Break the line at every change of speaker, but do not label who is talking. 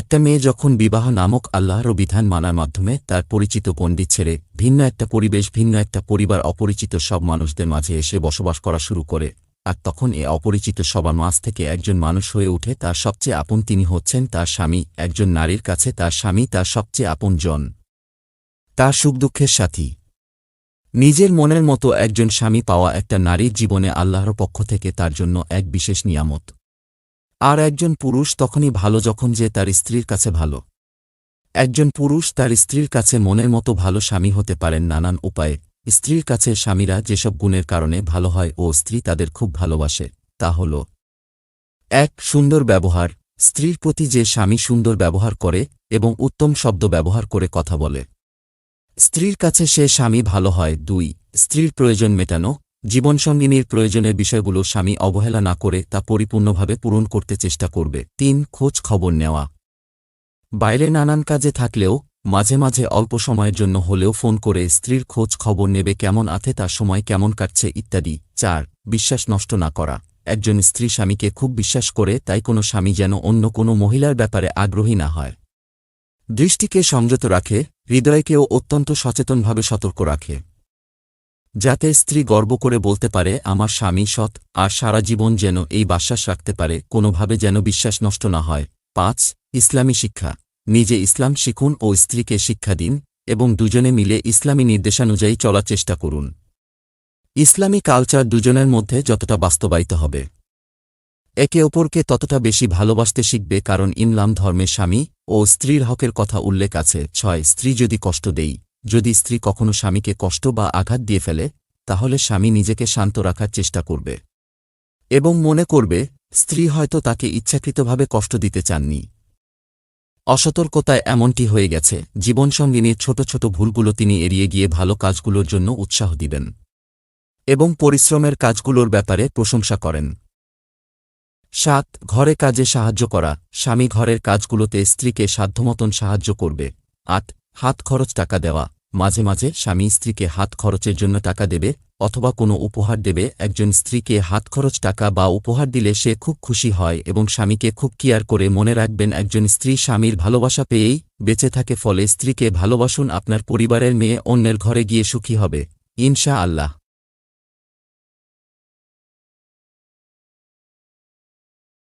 একটা মেয়ে যখন বিবাহ নামক আল্লাহর বিধান মানার মাধ্যমে তার পরিচিত পণ্ডিত ছেড়ে ভিন্ন একটা পরিবেশ, ভিন্ন একটা পরিবার, অপরিচিত সব মানুষদের মাঝে এসে বসবাস করা শুরু করে। আর তখন এ অপরিচিত সবার মাঝ থেকে একজন মানুষ হয়ে উঠে তার সবচেয়ে আপন তিনি হচ্ছেন তার স্বামী, একজন নারীর কাছে তার স্বামী তার সবচেয়ে আপন জন। তার সুখ দুঃখের সাথী। নিজের মনের মতো একজন স্বামী পাওয়া একটা নারীর জীবনে আল্লাহর পক্ষ থেকে তার জন্য এক বিশেষ নিয়ামত। আর একজন পুরুষ তখনই ভালো যখন যে তার স্ত্রীর কাছে ভালো। একজন পুরুষ তার স্ত্রীর কাছে মনের মতো ভালো স্বামী হতে পারেন নানান উপায়ে। স্ত্রীর কাছে স্বামীরা যেসব গুণের কারণে ভালো হয় ও স্ত্রী তাদের খুব ভালোবাসে, তা হল এক, সুন্দর ব্যবহার। স্ত্রীর প্রতি যে স্বামী সুন্দর ব্যবহার করে এবং উত্তম শব্দ ব্যবহার করে কথা বলে। স্ত্রীর কাছে সে স্বামী ভালো হয়। দুই, স্ত্রীর প্রয়োজন মেটানো। জীবনসঙ্গিনীর প্রয়োজনের বিষয়গুলো স্বামী অবহেলা না করে তা পরিপূর্ণভাবে পূরণ করতে চেষ্টা করবে। তিন, খোঁজ খবর নেওয়া। বাইরে নানান কাজে থাকলেও, মাঝে মাঝে অল্প সময়ের জন্য হলেও ফোন করে স্ত্রীর খোঁজ খবর নেবে কেমন আছে, তার সময় কেমন কাটছে ইত্যাদি। চার, বিশ্বাস নষ্ট না করা। একজন স্ত্রী স্বামীকে খুব বিশ্বাস করে, তাই কোনো স্বামী যেন অন্য কোনো মহিলার ব্যাপারে আগ্রহী না হয়। দৃষ্টিকে সংযত রাখে, হৃদয়কেও অত্যন্ত সচেতনভাবে সতর্ক রাখে। যাতে স্ত্রী গর্ব করে বলতে পারে, আমার স্বামী সৎ, আর সারা জীবন যেন এই বিশ্বাস রাখতে পারে, কোনোভাবে যেন বিশ্বাস নষ্ট না হয়। পাঁচ, ইসলামী শিক্ষা। নিজে ইসলাম শিখুন ও স্ত্রীকে শিক্ষা দিন এবং দুজনে মিলে ইসলামী নির্দেশানুযায়ী চলার চেষ্টা করুন। ইসলামী কালচার দুজনের মধ্যে যতটা বাস্তবায়িত হবে, একে অপরকে ততটা বেশি ভালোবাসতে শিখবে, কারণ ইনলাম ধর্মে স্বামী ও স্ত্রীর হকের কথা উল্লেখ আছে। ছয়, স্ত্রী যদি কষ্ট দেই যদি স্ত্রী কখনো স্বামীকে কষ্ট বা আঘাত দিয়ে ফেলে, তাহলে স্বামী নিজেকে শান্ত রাখার চেষ্টা করবে। এবং মনে করবে, স্ত্রী হয়তো তাকে ইচ্ছাকৃতভাবে কষ্ট দিতে চাননি। অসতর্কতায় এমনটি হয়ে গেছে জীবনসঙ্গিনীর ছোট ছোট ভুলগুলো তিনি এড়িয়ে গিয়ে ভালো কাজগুলোর জন্য উৎসাহ দিবেন। এবং পরিশ্রমের কাজগুলোর ব্যাপারে প্রশংসা করেন। সাত, ঘরে কাজে সাহায্য করা, স্বামী ঘরের কাজগুলোতে স্ত্রীকে সাধ্যমতন সাহায্য করবে। আট, হাত খরচ টাকা দেওয়া। মাঝে মাঝে স্বামী স্ত্রীকে হাত খরচের জন্য টাকা দেবে অথবা কোনো উপহার দেবে। একজন স্ত্রীকে হাত খরচ টাকা বা উপহার দিলে সে খুব খুশি হয় এবং স্বামীকে খুব কেয়ার করে মনে রাখবেন, একজন স্ত্রী স্বামীর ভালোবাসা পেয়েই বেঁচে থাকে, ফলে স্ত্রীকে ভালোবাসুন, আপনার পরিবারের মেয়ে অন্যের ঘরে গিয়ে সুখী হবে। ইনশা আল্লাহ